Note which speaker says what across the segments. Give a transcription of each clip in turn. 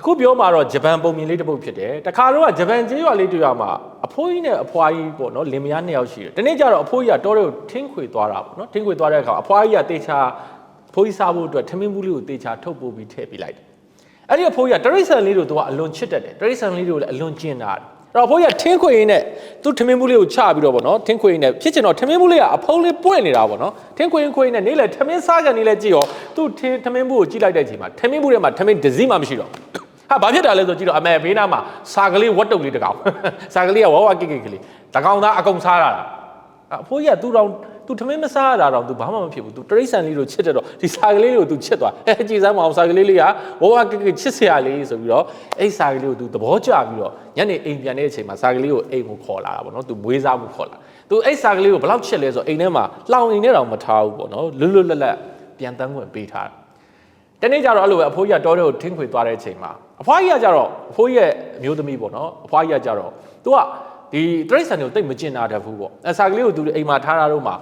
Speaker 1: အခုပြောမှာတော့ဂျပန်ပုံမြင်လေးတစ်ပုတ်ဖြစ်တယ်တခါတော့ဂျပန်ကျေးရွာလေးတစ်ရွာမှာအဖိုးကြီးနဲ့အဖွားကြီးပေါ့နော်လင်မယားနှစ်ယောက်ရှိတယ်ဒီနေ့ကျတော့အဖိုးကြီးကတောထဲကိုထင်းခွေသွားတာပေါ့နော်ထင်းခွေသွားတဲ့အခါအဖွားကြီးကတေချာအဖိုးကြီးစားဖို့အတွက်ထမင်းဘူးလေးကိုတေချာထုတ်ပို့ပြီးထည့်ပေးလိုက်တယ်အဲ့ဒီအဖိုးကြီးကတရိတ်ဆန်လေးတို့သူကအလွန်ချစ်တတ်တယ်တရိတ်ဆန်လေးတို့လည်းအလွန်ကျင်တာတယ်အဲ့တော့အဖိုးကြီးကထင်းခွေရင်းနဲ့သူ့ထမင်းဘူးလေးကိုချပြီးတော့ပေါ့နော်ထင်းခွေရင်းနဲ့ဖြစ်ချင်တော့ထမင်းဘူးလေးကအဖုံးလေးပွင့်နေတာပေါ့နော်ထင်းခွေရင်းခွေရင်းနဲ့နေလေထမင်းစားကန်နေလဲကြည့်ရောသူ့ထင်းထမင်းဘူးကိုကြည့်လိုက်တဲ့အချိန်မှာထမင်းဘူးထဲမှာထမင်းတစ်စီးမှမရှိတော့ဘူး ဟာဘာဖြစ်တာလဲဆိုကြည့်တော့အမေဘေးနားမှာစာကလေးဝတ်တုပ်လေးတစ်ကောင်စာကလေးကဝဝကိကိကလေးတကောင်သားအကုန်စားရတာအဖိုးကြီးကသူ့တော်သူထမင်းမစားရတာတော့သူဘာမှမဖြစ်ဘူးသူတရိတ်ဆန်လေးကိုချစ်တယ်တော့ဒီစာကလေးကိုသူချစ်သွားအဲကြည်စမ်းမအောင်စာကလေးလေးကဝဝကိကိချစ်စရာလေးဆိုပြီးတော့အဲ့စာကလေးကိုသူသဘောကျပြီးတော့ညနေအိမ်ပြန်တဲ့အချိန်မှာစာကလေးကိုအိမ်ကိုခေါ်လာတာပေါ့နော်သူမွေးစားမှုခေါ်လာသူအဲ့စာကလေးကိုဘယ်လောက်ချစ်လဲဆိုအိမ်ထဲမှာလောင်အိမ်ထဲတောင်မထားဘူးပေါ့နော်လွတ်လွတ်လပ်လပ်ပြန်တန်းခွင့်ပေးထားတယ် တနေ့ကျတော့အဲ့လိုပဲအဖိုးကြီးကတောထဲကိုထင်းခွေသွားတဲ့အချိန်မှာအဖွားကြီးကကြတော့အဖိုးကြီးရဲ့အမျိုးသမီးပေါ့နော်အဖွားကြီးကကြတော့ तू ကဒီတရိတ်ဆန်တွေကိုတိတ်မကျင်တာတတ်ဘူးပေါ့အစာကလေးကို तू အိမ်မှာထားတာတော့မှာ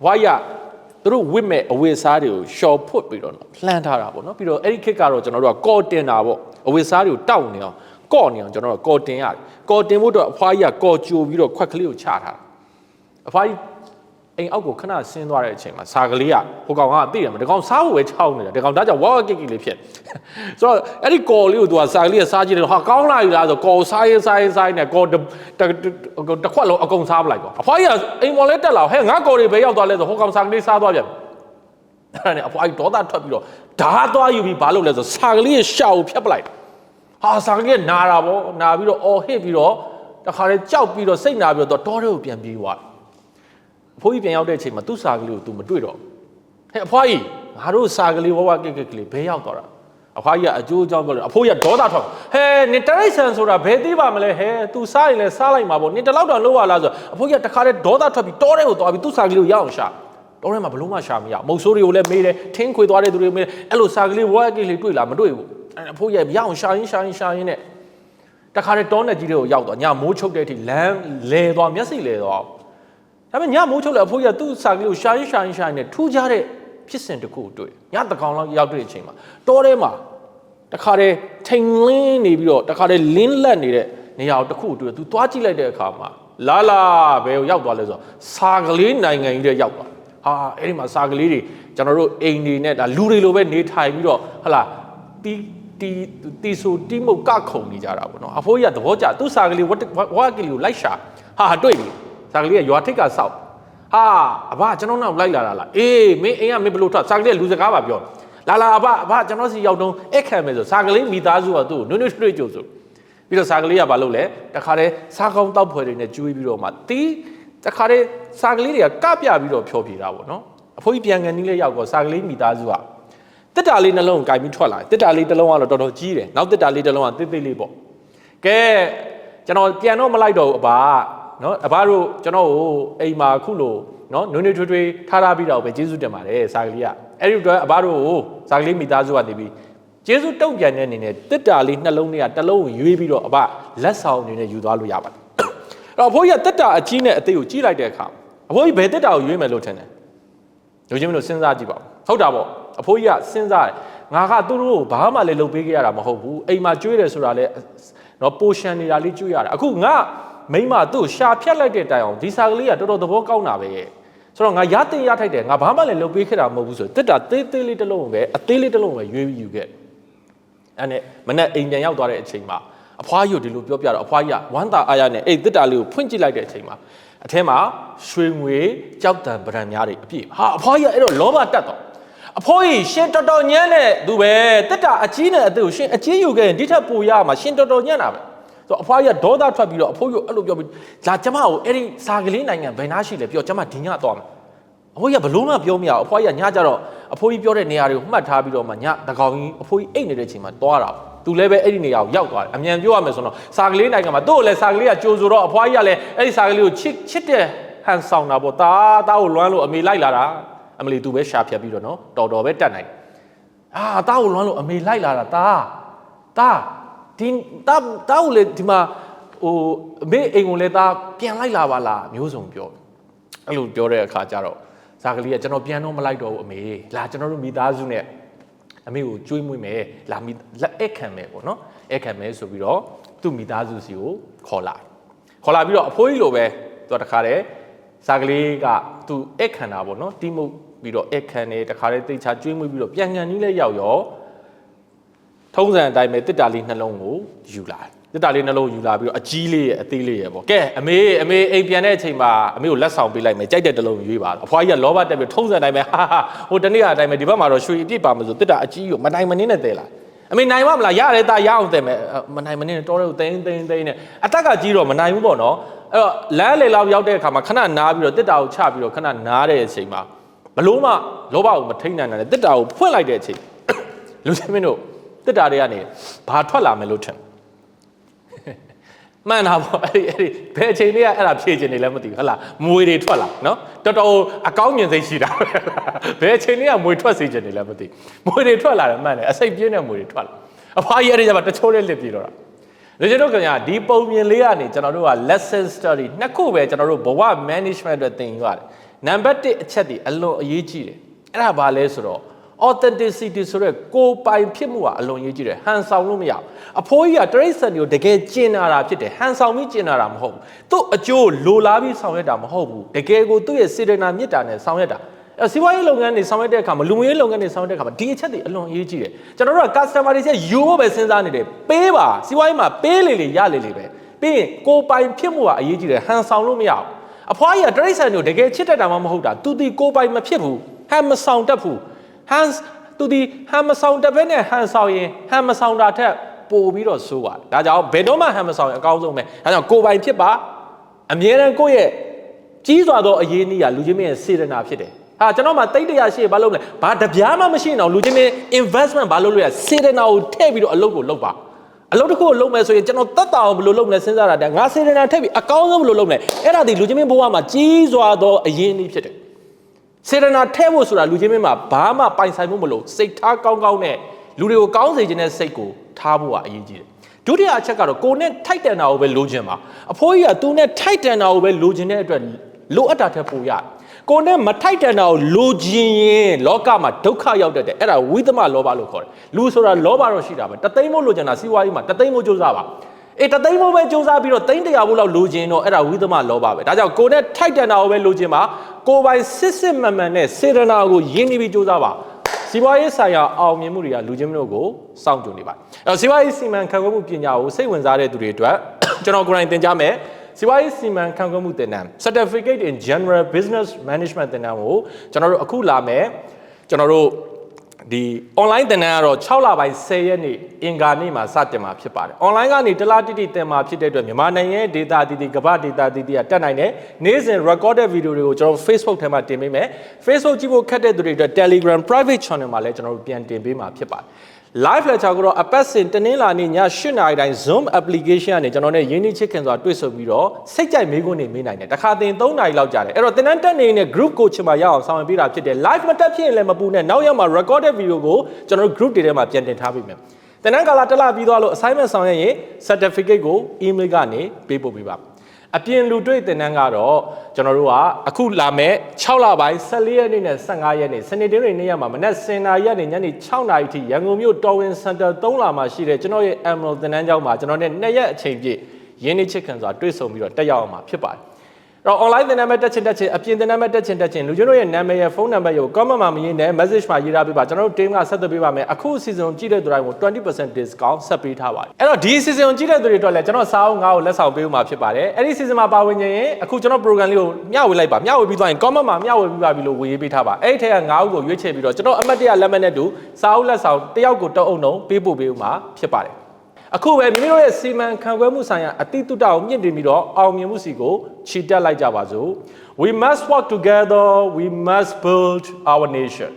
Speaker 1: အဖွားကြီးကသူတို့ဝစ်မဲ့အဝတ်စားတွေကိုရှော်ဖွတ်ပြီးတော့လှမ်းထားတာပေါ့နော်ပြီးတော့အဲ့ဒီခေတ်ကတော့ကျွန်တော်တို့ကကော်တင်တာပေါ့အဝတ်စားတွေကိုတောက်နေအောင်ကော့နေအောင်ကျွန်တော်တို့ကကော်တင်ရတယ်ကော်တင်ဖို့တော့အဖွားကြီးကကော်ကြိုပြီးတော့ခွက်ကလေးကိုချထားတာအဖွားကြီး အိမ်အောက်ကိုခဏဆင်းသွားတဲ့အချိန်မှာစာကလေးကဟိုကောင်ကသိတယ်မဒီကောင်စားဖို့ပဲချောင်းနေတာဒီကောင်ဒါကြောင့်ဝါဝကိကိလေးဖြစ်ဆိုတော့အဲ့ဒီကော်လေးကိုသူကစာကလေးကစားကြည့်တယ်ဟာကောင်းလာပြီလားဆိုကော်စားရေးစားရေးစားရေးနဲ့ကော်တစ်ခွက်လုံးအကုန်စားပလိုက်တော့အဖွားကြီးကအိမ်ပေါ်လဲတက်လာဟဲ့ငါကော်တွေပဲရောက်သွားလဲဆိုဟိုကောင်စာကလေးစားသွားပြန်အဲ့ဒါနဲ့အဖွားကြီးဒေါသထွက်ပြီးတော့ဓာတ်သွားယူပြီးဘာလုပ်လဲဆိုစာကလေးရဲ့ရှောက်ကိုဖျက်ပလိုက်ဟာစာကလေးကနာတာပေါ့နာပြီးတော့အော်ဟစ်ပြီးတော့တခါတည်းကြောက်ပြီးတော့စိတ်နာပြီးတော့တောထဲကိုပြန်ပြေးသွားတယ် အဖိုးကြီးပြန်ရောက်တဲ့အချိန်မှာသူ့စာကလေးကို तू မတွေ့တော့ဘူးဟဲ့အဖွားကြီးငါတို့စာကလေးဝဝကိတ်ကိတ်ကလေးဘဲရောက်သွားတာအဖွားကြီးကအကျိုးအကြောင်းပြောလို့အဖိုးကြီးကဒေါသထွက်ဟဲနင်တရိတ်ဆန်ဆိုတာဘယ်သိပါမလဲဟဲ तू စားရင်လည်းစားလိုက်မှာပေါ့နင်တလောက်တော့လုံးဝလားဆိုအဖိုးကြီးကတခါတည်းဒေါသထွက်ပြီးတောထဲကိုသွားပြီးသူ့စာကလေးကိုရအောင်ရှာတောထဲမှာဘလို့မှရှာမရမုတ်ဆိုးတွေကိုလည်းမေးတယ်ထင်းခွေသွားတဲ့သူတွေမေးတယ်အဲ့လိုစာကလေးဝဝကိတ်လေးတွေ့လားမတွေ့ဘူးအဲ့အဖိုးကြီးကရအောင်ရှာရင်းရှာရင်းရှာရင်းနဲ့တခါတည်းတောနဲ့ကြီးတွေကိုရောက်သွားညမိုးချုပ်တဲ့အထိလမ်းလဲသွားမျက်စိလဲသွား ဒါပေမဲ့ညမိုးချုပ်လဲအဖိုးကြီးကသူ့စာကလေးကိုရှာရင်းရှာရင်းရှာရင်းနဲ့ထူးခြားတဲ့ဖြစ်စဉ်တစ်ခုကိုတွေ့ညတကောင်လောက်ရောက်တဲ့အချိန်မှာတောထဲမှာတခါတည်းထိန်လင်းနေပြီးတော့တခါတည်းလင်းလက်နေတဲ့နေရာကိုတစ်ခုကိုတွေ့တယ်သူသွားကြည့်လိုက်တဲ့အခါမှာလာလာဘယ်ကိုရောက်သွားလဲဆိုတော့စာကလေးနိုင်ငံကြီးတဲ့ရောက်သွားဟာအဲ့ဒီမှာစာကလေးတွေကျွန်တော်တို့အိမ်တွေနဲ့ဒါလူတွေလိုပဲနေထိုင်ပြီးတော့ဟလာတီတီတီဆိုတီမုတ်ကခုံနေကြတာပေါ့နော်အဖိုးကြီးကသဘောကျသူ့စာကလေးဝတ်ဝါကလေးကိုလိုက်ရှာဟာတွေ့ပြီ စာကလေးကရွာထိပ်ကစောက်ဟာအဘကျွန်တော်နောက်လိုက်လာတာလားအေးမင်းအိမ်ကမင်းဘလို့ထွက်စာကလေးကလူစကားပါပြောလာလာအဘအဘကျွန်တော်စီရောက်တော့အခခံမယ်ဆိုစာကလေးမိသားစုကသူ့ကိုနွေ့နွေ့ထွေးကြိုဆိုပြီးတော့စာကလေးကဘာလုပ်လဲတခါတည်းစားကောင်းတောက်ဖွယ်တွေနဲ့ကျွေးပြီးတော့မှတီးတခါတည်းစာကလေးတွေကကပြပြီးတော့ဖြောပြတာပေါ့နော်အဖိုးကြီးပြန်ကန်နီးလေးရောက်တော့စာကလေးမိသားစုကတစ်တာလေးနှလုံးကိုကင်ပြီးထွက်လာတစ်တာလေးတစ်လုံးကတော့တော်တော်ကြီးတယ်နောက်တစ်တာလေးတစ်လုံးကတိတ်တိတ်လေးပေါ့ကဲကျွန်တော်ပြန်တော့မလိုက်တော့ဘူးအဘ နော်အဘတို့ကျွန်တော်ကိုအိမ်မှာခုလိုနော်နွေးနွေးထွေးထွေးထားထားပြီးတော့ပဲကျေးဇူးတင်ပါတယ်စာကလေးကအဲ့ဒီအတွက်အဘတို့ကိုစာကလေးမိသားစုကနေပြီးကျေးဇူးတုံ့ပြန်တဲ့အနေနဲ့တစ်တာလေးနှလုံးလေးကတစ်လုံးကိုရွေးပြီးတော့အဘလက်ဆောင်အနေနဲ့ယူသွားလို့ရပါတယ်အဲ့တော့အဖိုးကြီးကတစ်တာအကြီးနဲ့အသေးကိုကြီးလိုက်တဲ့အခါအဖိုးကြီးဘယ်တစ်တာကိုရွေးမယ်လို့ထင်တယ်လူချင်းမလို့စဉ်းစားကြည့်ပါဦးဟုတ်တာပေါ့အဖိုးကြီးကစဉ်းစားတယ်ငါကသူတို့ကိုဘာမှလည်းလုပ်ပေးခဲ့ရတာမဟုတ်ဘူးအိမ်မှာကျွေးတယ်ဆိုတာလည်းနော်ပိုရှန်နေတာလေးကျွေးရတယ်အခုငါ မိမသူ့ရှာဖြတ်လိုက်တဲ့တိုင်အောင်ဒီစာကလေးကတော်တော်သဘောကောင်းတာပဲဆိုတော့ငါရတင်ရထိုက်တယ်ငါဘာမှလည်းလုပ်ပေးခဲ့တာမဟုတ်ဘူးဆိုတစ်တာသေးသေးလေးတစ်လုံးပဲအသေးလေးတစ်လုံးပဲရွေးပြီးယူခဲ့အဲ့နဲ့မနဲ့အိမ်ပြန်ရောက်သွားတဲ့အချိန်မှာအဖွားကြီးကိုဒီလိုပြောပြတော့အဖွားကြီးကဝမ်းသာအားရနဲ့အဲ့တစ်တာလေးကိုဖွင့်ကြည့်လိုက်တဲ့အချိန်မှာအထဲမှာရွှေငွေကြောက်တံပရံများတွေအပြည့်ဟာအဖွားကြီးကအဲ့တော့လောဘတက်တော့အဖိုးကြီးရှင်တော်တော်ညံ့တဲ့သူပဲတက်တာအကြီးနဲ့အသေးကိုရှင်အကြီးယူခဲ့ရင်ဒီထက်ပိုရမှာရှင်တော်တော်ညံ့တာပဲ ဆိုတော့အဖွားကြီးကဒေါသထွက်ပြီးတော့အဖိုးကြီးကိုအဲ့လိုပြောပြီးလာကျမကိုအဲ့ဒီစာကလေးနိုင်ငံဘယ်နာရှိလဲပြောကျမဒီညသွားမယ်အဖိုးကြီးကဘလို့မှပြောမရဘူးအဖွားကြီးကညကြတော့အဖိုးကြီးပြောတဲ့နေရာတွေကိုမှတ်ထားပြီးတော့မှညတကောင်ကြီးအဖိုးကြီးအိတ်နေတဲ့ချိန်မှာသွားတာသူလည်းပဲအဲ့ဒီနေရာကိုရောက်သွားတယ်အမြန်ပြောရမယ်ဆိုတော့စာကလေးနိုင်ငံမှာသူ့ကိုလည်းစာကလေးကကြိုဆိုတော့အဖွားကြီးကလည်းအဲ့ဒီစာကလေးကိုချစ်ချစ်တဲ့ဟန်ဆောင်တာပေါ့တာတာကိုလွမ်းလို့အမေလိုက်လာတာအမလီသူပဲရှာဖြတ်ပြီးတော့နော်တော်တော်ပဲတက်နိုင်တယ်အာတားကိုလွမ်းလို့အမေလိုက်လာတာတားတား ဒီတားတားကိုလေဒီမှာဟိုအမေအိမ်ကိုလေတားပြန်လိုက်လာပါလားမျိုးစုံပြောအဲ့လိုပြောတဲ့အခါကျတော့ဇာကလေးကကျွန်တော်ပြန်တော့မလိုက်တော့ဘူးအမေလာကျွန်တော်တို့မိသားစုနဲ့အအမေကိုကျွေးမွေးမယ်လာမိလက်အခခံမယ်ပေါ့နော်အခခံမယ်ဆိုပြီးတော့သူ့မိသားစုစီကိုခေါ်လာခေါ်လာပြီးတော့အဖိုးကြီးလိုပဲသူကတခါတည်းစားကလေးကသူအခခံတာပေါ့နော်တိမှုတ်ပြီးတော့အခခံနေတခါတည်းတိတ်ချကျွေးမွေးပြီးတော့ပြန်ကန်ကြီးလဲရောက်ရော ထုံးစံအတိုင်းပဲတစ်တာလေးနှလုံးကိုယူလာတစ်တာလေးနှလုံးယူလာပြီးတော့အကြီးလေးရဲ့အသေးလေးရဲ့ပေါ့ကဲအမေအမေအိမ်ပြန်တဲ့အချိန်မှာအမေကိုလက်ဆောင်ပေးလိုက်မယ်ကြိုက်တဲ့တစ်လုံးရွေးပါအဖွားကြီးကလောဘတက်ပြီးထုံးစံအတိုင်းပဲဟာဟာဟိုတနေ့ကအတိုင်းပဲဒီဘက်မှာတော့ရွှေအပြည့်ပါမဆိုတစ်တာအကြီးကိုမနိုင်မနှင်းနဲ့တဲလာအမေနိုင်မမလားရတယ်တာရအောင်တဲမယ်မနိုင်မနှင်းနဲ့တော်တော်သိန်းသိန်းသိန်းနဲ့အသက်ကကြီးတော့မနိုင်ဘူးပေါ့နော်အဲ့တော့လမ်းလေလောက်ရောက်တဲ့အခါမှာခဏနားပြီးတော့တစ်တာကိုချပြီးတော့ခဏနားတဲ့အချိန်မှာဘလို့မှလောဘကိုမထိန်နိုင်တဲ့တစ်တာကိုဖွင့်လိုက်တဲ့အချိန်လူချင်းမင်းတို့ တစ်တာတွေကနေဘာထွက်လာမယ်လို့ထင်မှန်တာပေါ့အဲ့ဒီအဲ့ဒီဘယ်အချိန်လေးကအဲ့ဒါဖြည့်ချင်နေလဲမသိဘူးဟုတ်လားမွေတွေထွက်လာနော်တော်တော်အကောင်းမြင်စိတ်ရှိတာဘယ်အချိန်လေးကမွေထွက်စေချင်နေလဲမသိမွေတွေထွက်လာတယ်မှန်တယ်အစိတ်ပြင်းတဲ့မွေတွေထွက်လာအဖွားကြီးအဲ့ဒီကျမှတချိုးလေးလစ်ပြေတော့တာလေကျွန်တော်ခင်ဗျာဒီပုံမြင်လေးကနေကျွန်တော်တို့က lesson study နှစ်ခုပဲကျွန်တော်တို့ဘဝ management အတွက်သင်ယူရတယ်နံပါတ်1အချက်ဒီအလွန်အရေးကြီးတယ်အဲ့ဒါဘာလဲဆိုတော့ authenticity ဆိုတဲ့ကိုယ်ပိုင်ဖြစ်မှုကအလွန်ရေးကြည့်တယ်ဟန်ဆောင်လို့မရဘူးအဖိုးကြီးကတရိတ်ဆန်တွေကိုတကယ်ကျင်နာတာဖြစ်တယ်ဟန်ဆောင်ပြီးကျင်နာတာမဟုတ်ဘူးသူ့အကျိုးလိုလားပြီးဆောင်ရွက်တာမဟုတ်ဘူးတကယ်ကိုသူ့ရဲ့စေတနာမေတ္တာနဲ့ဆောင်ရွက်တာအဲစီးပွားရေးလုပ်ငန်းတွေဆောင်ရွက်တဲ့အခါမှာလူမှုရေးလုပ်ငန်းတွေဆောင်ရွက်တဲ့အခါမှာဒီအချက်တွေအလွန်အရေးကြီးတယ်ကျွန်တော်တို့က customer တွေချက်ယူဖို့ပဲစဉ်းစားနေတယ်ပေးပါစီးပွားရေးမှာပေးလေလေရလေလေပဲပြီးရင်ကိုယ်ပိုင်ဖြစ်မှုကအရေးကြီးတယ်ဟန်ဆောင်လို့မရဘူးအဖွားကြီးကတရိတ်ဆန်တွေကိုတကယ်ချစ်တတ်တာမှမဟုတ်တာသူဒီကိုယ်ပိုင်မဖြစ်ဘူးဟန်မဆောင်တတ်ဘူး ဟန်သူဒီဟန်မဆောင်တစ်ဖက်နဲ့ဟန်ဆောင်ရင်ဟန်မဆောင်တာထက်ပိုပြီးတော့ဆိုးပါတယ်ဒါကြောင့်ဘယ်တော့မှဟန်မဆောင်ရင်အကောင်းဆုံးပဲဒါကြောင့်ကိုယ်ပိုင်ဖြစ်ပါအမြဲတမ်းကိုယ့်ရဲ့ကြီးစွာသောအရေးနည်းကလူချင်းမင်းရဲ့စေတနာဖြစ်တယ်ဟာကျွန်တော်မှတိတ်တရာရှိဘာလုပ်လဲဘာတပြားမှမရှိတော့လူချင်းမင်း investment ဘာလုပ်လို့ရစေတနာကိုထည့်ပြီးတော့အလုပ်ကိုလုပ်ပါအလုပ်တစ်ခုကိုလုပ်မယ်ဆိုရင်ကျွန်တော်တတ်တာအောင်ဘယ်လိုလုပ်မလဲစဉ်းစားတာတည်းငါစေတနာထည့်ပြီးအကောင်းဆုံးဘယ်လိုလုပ်မလဲအဲ့ဒါဒီလူချင်းမင်းဘဝမှာကြီးစွာသောအရေးနည်းဖြစ်တယ် စေတနာထဲဖို့ဆိုတာလူချင်းမင်းမှာဘာမှပိုင်ဆိုင်မှုမလို့စိတ်ထားကောင်းကောင်းနဲ့လူတွေကိုကောင်းစေခြင်းတဲ့စိတ်ကိုထားဖို့ကအရေးကြီးတယ်ဒုတိယအချက်ကတော့ကိုနဲ့ထိုက်တန်တာကိုပဲလိုချင်ပါအဖိုးကြီးကသူနဲ့ထိုက်တန်တာကိုပဲလိုချင်တဲ့အတွက်လိုအပ်တာထက်ပိုရတယ်ကိုနဲ့မထိုက်တန်တာကိုလိုချင်ရင်လောကမှာဒုက္ခရောက်တတ်တယ်အဲ့ဒါဝိသမလောဘလို့ခေါ်တယ်လူဆိုတာလောဘတော့ရှိတာပဲတသိန်းမို့လိုချင်တာစီးပွားရေးမှာတသိန်းမို့ကြိုးစားပါ အေးတသိန်းမို့ပဲစူးစမ်းပြီးတော့သိန်းတရာဘို့လောက်လိုချင်တော့အဲ့ဒါဝိသမလောဘပဲဒါကြောင့်ကိုနဲ့ထိုက်တန်တာကိုပဲလိုချင်ပါကိုပိုင်စစ်စစ်မှန်မှန်နဲ့စေရနာကိုယဉ်နေပြီးစူးစမ်းပါစီးပွားရေးဆိုင်ရာအောင်မြင်မှုတွေကလူချင်းမျိုးကိုစောင့်ကြိုနေပါတယ်အဲ့တော့စီးပွားရေးစီမံခန့်ခွဲမှုပညာကိုစိတ်ဝင်စားတဲ့သူတွေအတွက်ကျွန်တော်ကိုယ်တိုင်သင်ကြားမယ်စီးပွားရေးစီမံခန့်ခွဲမှုသင်တန်း Certificate in General Business Management သင်တန်းကိုကျွန်တော်တို့အခုလာမယ်ကျွန်တော်တို့ ဒီ online သင်တန်းကတော့6လပိုင်း10ရက်နေ့အင်္ဂါနေ့မှာစတင်မှာဖြစ်ပါတယ်။ online ကနေတလားတိတိသင်မှာဖြစ်တဲ့အတွက်မြန်မာနိုင်ငံရဲ့ data အသီးသီးကမ္ဘာ data အသီးသီးကတက်နိုင်တယ်။နေ့စဉ် recorded video တွေကိုကျွန်တော် Facebook ထဲမှာတင်ပေးမယ်။ Facebook ကြည့်ဖို့ခက်တဲ့သူတွေအတွက် Telegram private channel မှာလည်းကျွန်တော်တို့ပြန်တင်ပေးမှာဖြစ်ပါတယ်။ live lecture ကိုတော့အပတ်စဉ်တနင်္လာနေ့ည8:00နာရီတိုင်း Zoom application ကနေကျွန်တော်နဲ့ရင်းနှီးချစ်ခင်စွာတွေ့ဆုံပြီးတော့စိတ်ကြိုက်မေးခွန်းတွေမေးနိုင်တယ်။တစ်ခါသင်3နာရီလောက်ကြာတယ်။အဲ့တော့သင်တန်းတက်နေတဲ့ group coaching မှာရအောင်ဆောင်ရွက်ပေးတာဖြစ်တယ်။ live မတက်ဖြစ်ရင်လည်းမပူနဲ့နောက်ရက်မှာ recorded video ကိုကျွန်တော်တို့ group တွေထဲမှာပြန်တင်ထားပေးမယ်။သင်တန်းကာလတက်လာပြီးသွားလို့ assignment ဆောင်ရွက်ရင် certificate ကို email ကနေပေးပို့ပေးပါ အပြင်လူတွေ့တင်တန်းကတော့ကျွန်တော်တို့ကအခုလာမဲ့6လပိုင်း14ရက်နေ့နဲ့15ရက်နေ့စနေတင်းတွေနေ့ရက်မှာမနက်7:00နာရီကနေညနေ6:00နာရီထိရန်ကုန်မြို့တော်ဝင်စင်တာ3လာမှာရှိတဲ့ကျွန်တော်ရဲ့ Emerald တင်တန်းကျောင်းမှာကျွန်တော်နဲ့2ရက်အချိန်ပြည့်ရင်းနှီးချစ်ခင်စွာတွေ့ဆုံပြီးတော့တက်ရောက်အောင်မှာဖြစ်ပါတယ် တော့ online သင်တန်းမဲ့တက်ချင်တက်ချင်အပြင်သင်တန်းမဲ့တက်ချင်တက်ချင်လူချင်းတို့ရဲ့နာမည်ရဲ့ဖုန်းနံပါတ်ကို comment မှာမရင်းနဲ့ message မှာရေးထားပေးပါကျွန်တော်တို့ team ကဆက်သွယ်ပေးပါမယ်အခု season ကိုကြည့်တဲ့သူတိုင်းကို20% discount ဆက်ပေးထားပါတယ်အဲ့တော့ဒီ season ကိုကြည့်တဲ့သူတွေအတွက်လည်းကျွန်တော်စာအုပ်ငါ့ကိုလက်ဆောင်ပေးဦးမှာဖြစ်ပါတယ်အဲ့ဒီ season မှာပါဝင်ရင်အခုကျွန်တော် program လေးကိုမျှဝေလိုက်ပါမျှဝေပြီးသွားရင် comment မှာမျှဝေပြီးပါပြီလို့ဝေရေးပေးထားပါအဲ့ဒီထက်ကငါ့ကိုရွေးချယ်ပြီးတော့ကျွန်တော်အမှတ်တရလက်မှတ်နဲ့တူစာအုပ်လက်ဆောင်တယောက်ကိုတစ်အုပ်နှုံပေးပို့ပေးဦးမှာဖြစ်ပါတယ် အခုပဲမိမိတို့ရဲ့စီမံခန့်ခွဲမှုဆိုင်ရာအတိတုတ္တကိုမြင့်တင်ပြီးတော့အောင်မြင်မှုစီကိုခြိတက်လိုက်ကြပါစို့ We must work together we must build our nation